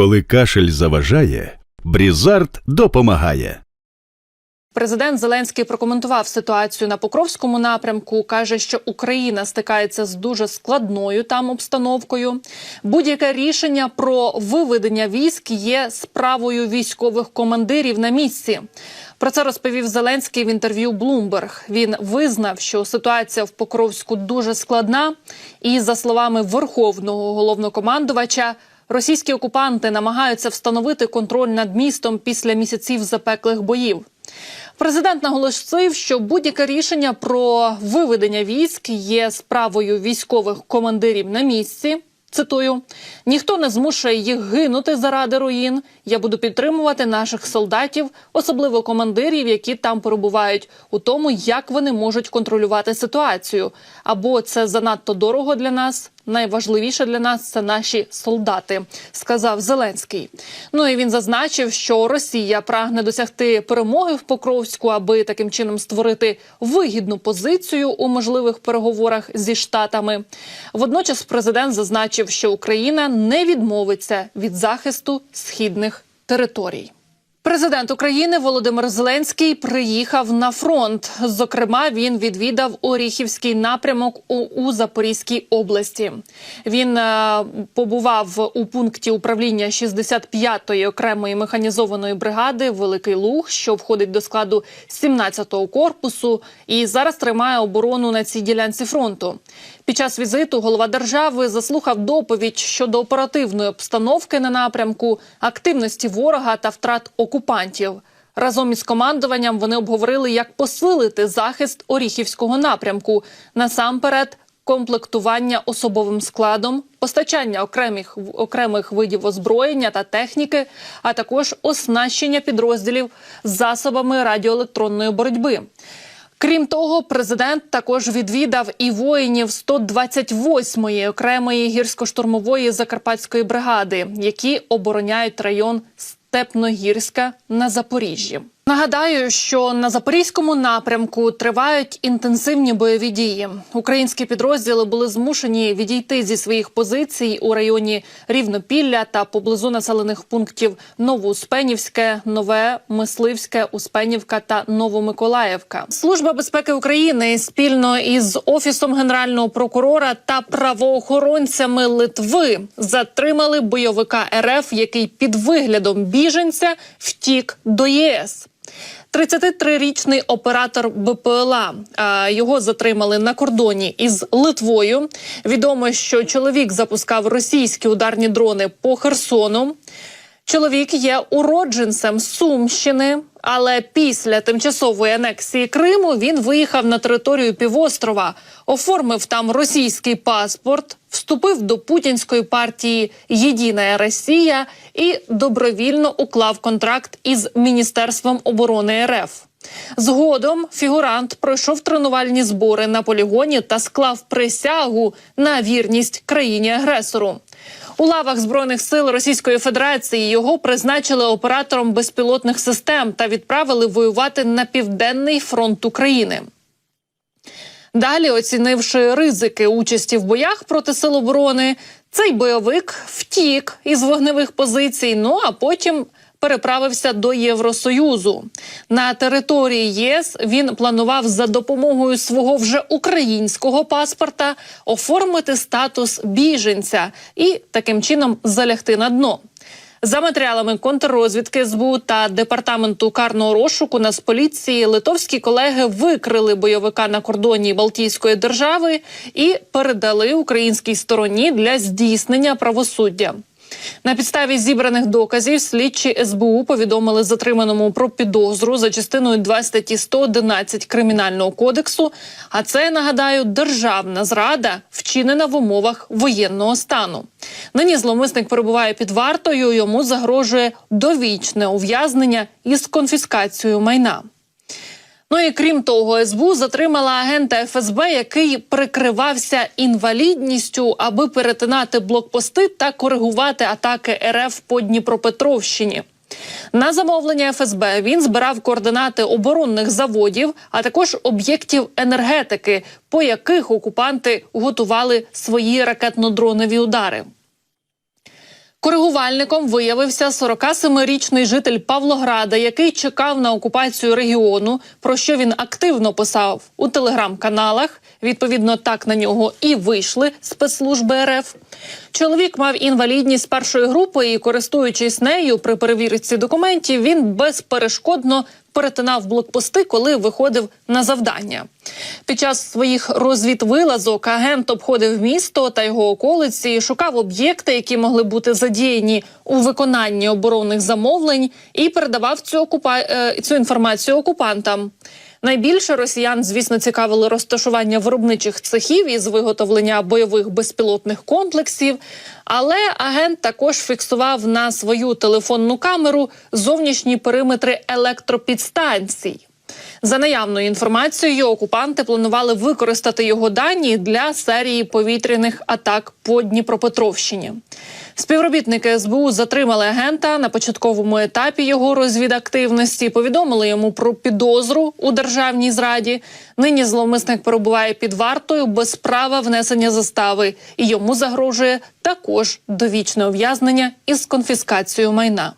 Коли кашель заважає, Брізард допомагає. Президент Зеленський прокоментував ситуацію на Покровському напрямку. каже, що Україна стикається з дуже складною там обстановкою. Будь-яке рішення про виведення військ є справою військових командирів на місці. Про це розповів Зеленський в інтерв'ю Bloomberg. Він визнав, що ситуація в Покровську дуже складна, і за словами верховного головнокомандувача. Російські окупанти намагаються встановити контроль над містом після місяців запеклих боїв. Президент наголосив, що будь-яке рішення про виведення військ є справою військових командирів на місці. Цитую: ніхто не змушує їх гинути заради руїн. Я буду підтримувати наших солдатів, особливо командирів, які там перебувають, у тому, як вони можуть контролювати ситуацію. Або це занадто дорого для нас. Найважливіше для нас це наші солдати, сказав Зеленський. Ну і він зазначив, що Росія прагне досягти перемоги в Покровську, аби таким чином створити вигідну позицію у можливих переговорах зі штатами. Водночас, президент зазначив, що Україна не відмовиться від захисту східних територій. Президент України Володимир Зеленський приїхав на фронт. Зокрема, він відвідав Оріхівський напрямок у, Запорізькій області. Він е, побував у пункті управління 65-ї окремої механізованої бригади Великий Луг, що входить до складу 17-го корпусу, і зараз тримає оборону на цій ділянці фронту. Під час візиту голова держави заслухав доповідь щодо оперативної обстановки на напрямку, активності ворога та втрат окупантів. Разом із командуванням вони обговорили, як посилити захист Оріхівського напрямку насамперед. Комплектування особовим складом, постачання окремих окремих видів озброєння та техніки, а також оснащення підрозділів засобами радіоелектронної боротьби. Крім того, президент також відвідав і воїнів 128-ї окремої гірсько-штурмової закарпатської бригади, які обороняють район Степногірська на Запоріжжі. Нагадаю, що на запорізькому напрямку тривають інтенсивні бойові дії. Українські підрозділи були змушені відійти зі своїх позицій у районі Рівнопілля та поблизу населених пунктів Новоуспенівське, Нове, Мисливське, Успенівка та Новомиколаївка. Служба безпеки України спільно із офісом генерального прокурора та правоохоронцями Литви затримали бойовика РФ, який під виглядом біженця втік до ЄС. 33-річний оператор БПЛА. Його затримали на кордоні із Литвою. Відомо, що чоловік запускав російські ударні дрони по Херсону. Чоловік є уродженцем Сумщини, але після тимчасової анексії Криму він виїхав на територію півострова, оформив там російський паспорт, вступив до путінської партії Єдина Росія і добровільно уклав контракт із Міністерством оборони РФ. Згодом фігурант пройшов тренувальні збори на полігоні та склав присягу на вірність країні агресору. У лавах збройних сил Російської Федерації його призначили оператором безпілотних систем та відправили воювати на південний фронт України. Далі, оцінивши ризики участі в боях проти сил оборони, цей бойовик втік із вогневих позицій. Ну а потім переправився до Євросоюзу. На території ЄС він планував за допомогою свого вже українського паспорта оформити статус біженця і таким чином залягти на дно. За матеріалами контррозвідки СБУ та департаменту карного розшуку Нацполіції литовські колеги викрили бойовика на кордоні Балтійської держави і передали українській стороні для здійснення правосуддя. На підставі зібраних доказів слідчі СБУ повідомили затриманому про підозру за частиною 2 статті 111 кримінального кодексу. А це нагадаю державна зрада, вчинена в умовах воєнного стану. Нині зловмисник перебуває під вартою. Йому загрожує довічне ув'язнення із конфіскацією майна. Ну і крім того, СБУ затримала агента ФСБ, який прикривався інвалідністю, аби перетинати блокпости та коригувати атаки РФ по Дніпропетровщині. На замовлення ФСБ він збирав координати оборонних заводів, а також об'єктів енергетики, по яких окупанти готували свої ракетно-дронові удари. Коригувальником виявився 47-річний житель Павлограда, який чекав на окупацію регіону, про що він активно писав у телеграм-каналах. Відповідно, так на нього і вийшли спецслужби РФ. Чоловік мав інвалідність першої групи і, користуючись нею при перевірці документів, він безперешкодно перетинав блокпости, коли виходив на завдання. Під час своїх розвідвилазок агент обходив місто та його околиці, шукав об'єкти, які могли бути задіяні у виконанні оборонних замовлень, і передавав цю окупа... е, цю інформацію окупантам. Найбільше росіян, звісно, цікавили розташування виробничих цехів із виготовлення бойових безпілотних комплексів. Але агент також фіксував на свою телефонну камеру зовнішні периметри електропідстанцій. За наявною інформацією, окупанти планували використати його дані для серії повітряних атак по Дніпропетровщині. Співробітники СБУ затримали агента на початковому етапі його розвідактивності. Повідомили йому про підозру у державній зраді. Нині зловмисник перебуває під вартою без права внесення застави, і йому загрожує також довічне ув'язнення із конфіскацією майна.